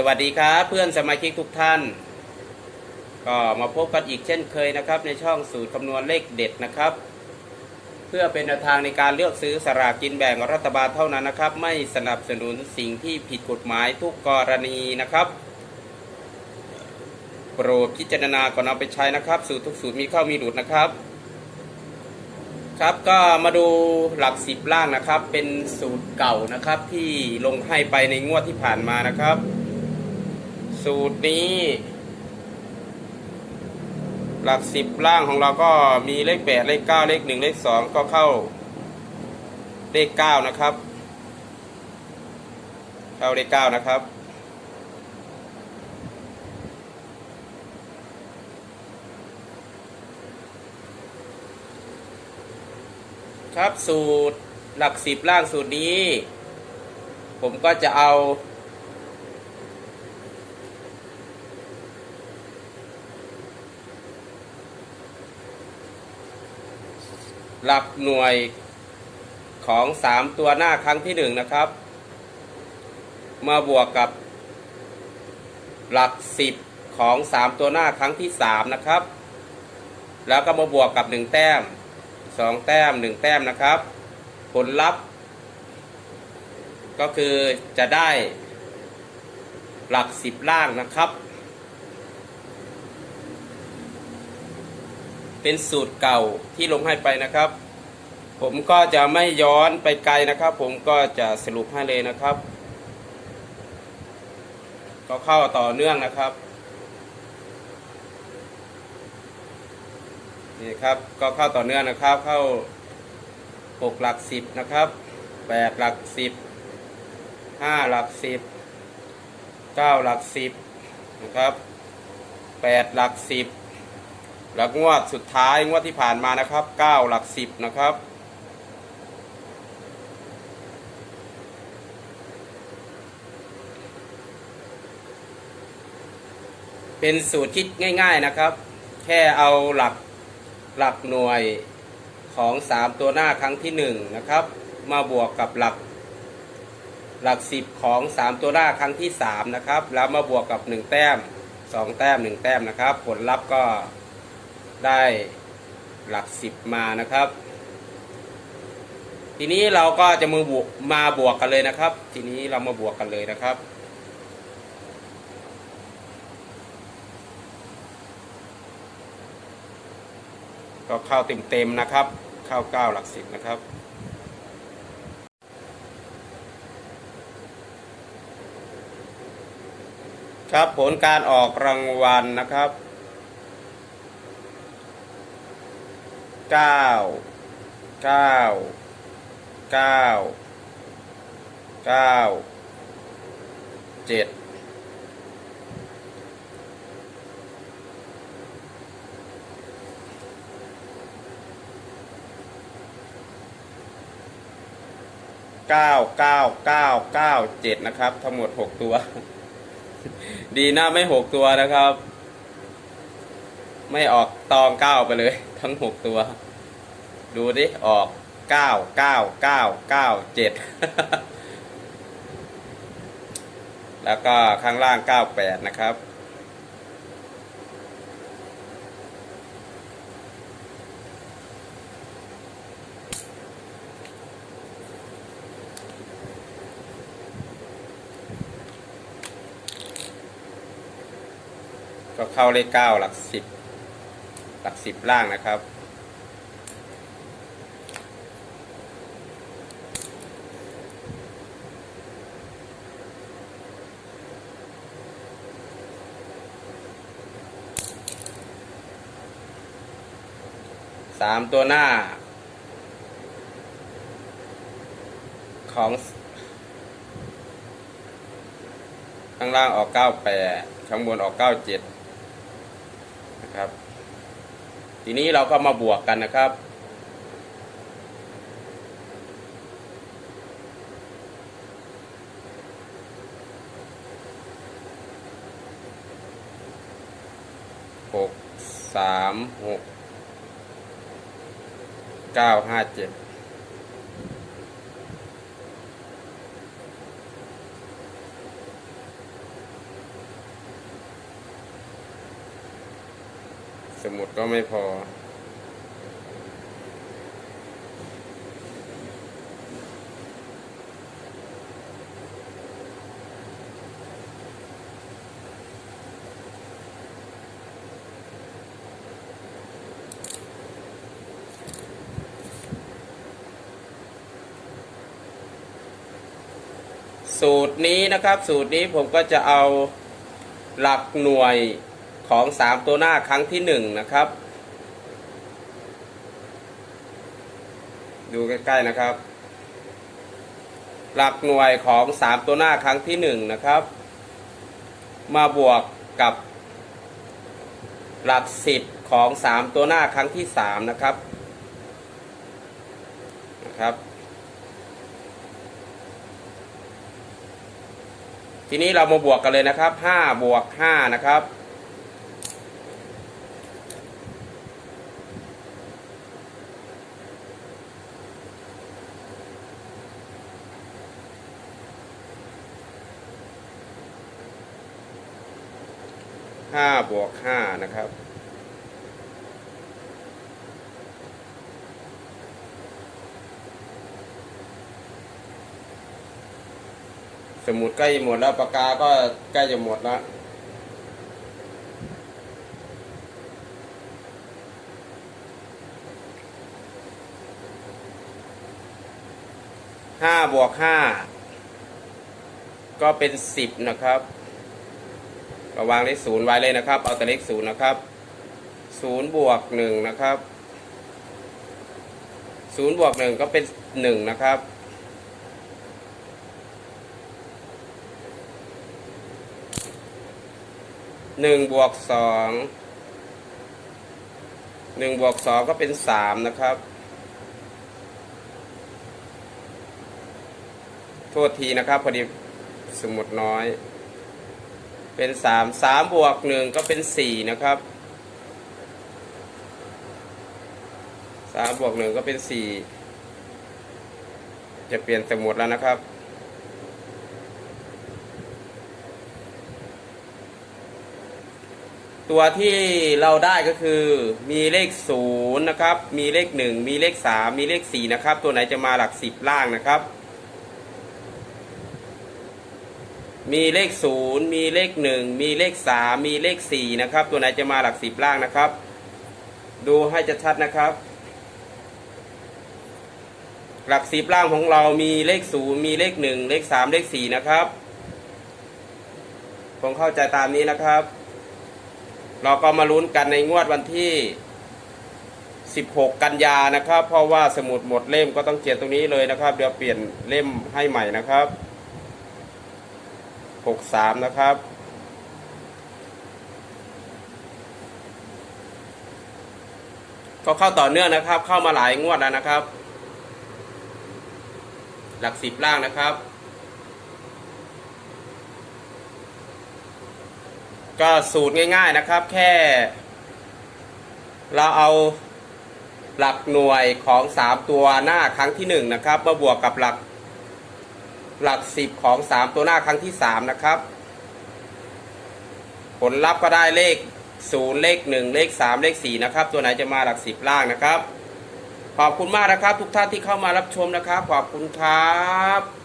สวัสดีครับเพื่อนสมาชิกทุกท่าน ก็มาพบกันอีกเช่นเคยนะครับ ในช่องสูตรคำนวณเลขเด็ดนะครับ เพื่อเป็นแนวทางในการเลือกซื้อสลากกินแบ่งรัฐบาลเท่านั้นนะครับ ไม่สนับสนุนสิ่งที่ผิดกฎหมายทุกกรณีนะครับ โปรดพิจารณาก่อนเอาไปใช้นะครับ สูตรทุกสูตรมีเข้ามีหลุดนะครับ ครับก็มาดูหลักสิบล่างนะครับ เป็นสูตรเก่านะครับที่ลงให้ไปในงวดที่ผ่านมานะครับ สูตรนี้ หลักสิบล่างของเราก็มีเลขแปดเลขเก้าเลขหนึ่งเลขสองก็เข้า เลขเก้านะครับ เข้าเลขเก้านะครับครับสูตรหลักสิบล่างสูตรนี้ ผมก็จะเอา หลักหน่วยของสามตัวหน้าครั้งที่หนึ่งนะครับ มาบวกกับ หลักสิบของสามตัวหน้าครั้งที่สามนะครับ แล้วก็มาบวกกับหนึ่งแต้มสองแต้มหนึ่งแต้มนะครับ ผลลัพธ์ ก็คือจะได้หลักสิบล่างนะครับ เป็นสูตรเก่าที่ลงให้ไปนะครับ ผมก็จะไม่ย้อนไปไกลนะครับ ผมก็จะสรุปให้เลยนะครับ ก็เข้าต่อเนื่องนะครับนี่ครับก็เข้าต่อเนื่องนะครับ เข้าหกหลักสิบนะครับแปดหลักสิบห้าหลักสิบเก้าหลักสิบนะครับแปดหลักสิบ แล้วงวดสุดท้ายงวดที่ผ่านมานะครับเก้าหลักสิบนะครับ เป็นสูตรคิดง่าย ๆนะครับ แค่เอาหลักหลักหน่วยของสามตัวหน้าครั้งที่หนึ่งนะครับ มาบวกกับหลักหลักสิบของสามตัวหน้าครั้งที่สามนะครับ แล้วมาบวกกับหนึ่งแต้มสองแต้มหนึ่งแต้มนะครับ ผลลัพธ์ก็ ได้หลักสิบมานะครับ ทีนี้เราก็จะมาบวกมาบวกกันเลยนะครับ ทีนี้เรามาบวกกันเลยนะครับ ก็เข้าเต็มๆนะครับ เข้าเก้าหลักสิบนะครับครับผลการออกรางวัลนะครับ เก้าเก้าเก้าเก้าเจ็ดเก้าเก้าเก้าเก้าเจ็ดนะครับ ทั้งหมดหกตัว ดีนะไม่หกตัวนะครับ ไม่ออกตองเก้าไปเลย ทั้งหกตัว ดูดิ ออกเก้าเก้าเก้าเก้าเจ็ดแล้วก็ข้างล่างเก้าแปดนะครับ ก็เข้าเลขเก้าหลักสิบ สิบล่างนะครับ สามตัวหน้า ของข้างล่างออกเก้าแปดข้างบนออกเก้าเจ็ด ทีนี้เราก็มาบวกกันนะครับ หกสามหกเก้าห้าเจ็ด สมุดก็ไม่พอ สูตรนี้นะครับ สูตรนี้ผมก็จะเอาหลักหน่วย ของสามตัวหน้าครั้งที่หนึ่งนะครับ ดูใกล้ๆนะครับ หลักหน่วยของสามตัวหน้าครั้งที่หนึ่งนะครับ มาบวกกับ หลักสิบของสามตัวหน้าครั้งที่สามนะครับนะครับทีนี้เรามาบวกกันเลยนะครับ 5 บวก 5 นะครับ 5บวก5นะครับสมุดใกล้หมดแล้วปากกาก็ใกล้จะหมดแล้วห้าบวกห้าก็เป็นสิบนะครับ ระวางเลขศูนย์ไว้เลยนะครับ เอาแต่เลขศูนย์นะครับศูนย์บวกหนึ่งนะครับศูนย์บวกหนึ่งก็เป็นหนึ่งนะครับหนึ่งบวกสองหนึ่งบวกสองก็เป็นสามนะครับ โทษทีนะครับ พอดีสมุดน้อย เป็นสามสามบวกหนึ่งก็เป็นสี่นะครับสามบวกหนึ่งก็เป็นสี่จะเปลี่ยนสมุดแล้วนะครับตัวที่เราได้ก็คือมีเลขศูนย์นะครับ มีเลขหนึ่งมีเลขสามมีเลขสี่นะครับ ตัวไหนจะมาหลักสิบล่างนะครับ มีเลขศูนย์มีเลขหนึ่งมีเลขสามมีเลขสี่นะครับ ตัวไหนจะมาหลักสิบล่างนะครับ ดูให้ชัดๆนะครับ หลักสิบล่างของเรามีเลขศูนย์มีเลขหนึ่งเลขสามเลขสี่นะครับผมเข้าใจตามนี้นะครับ เราก็มาลุ้นกันในงวดวันที่ 16 กันยานะครับ เพราะว่าสมุดหมดเล่มก็ต้องเขียนตรงนี้เลยนะครับ เดี๋ยวเปลี่ยนเล่มให้ใหม่นะครับ 63 นะครับ ก็เข้าต่อเนื่องนะครับ เข้ามาหลายงวดแล้วนะครับ หลักสิบล่างนะครับ ก็สูตรง่ายๆนะครับ แค่ เราเอาหลักหน่วยของสามตัวหน้าครั้งที่หนึ่งนะครับมาบวกกับหลัก หลักสิบของสามตัวหน้าครั้งที่สามนะครับ ผลลัพธ์ก็ได้เลขศูนย์เลขหนึ่งเลขสามเลขสี่นะครับ ตัวไหนจะมาหลักสิบล่างนะครับ ขอบคุณมากนะครับ ทุกท่านที่เข้ามารับชมนะครับ ขอบคุณครับ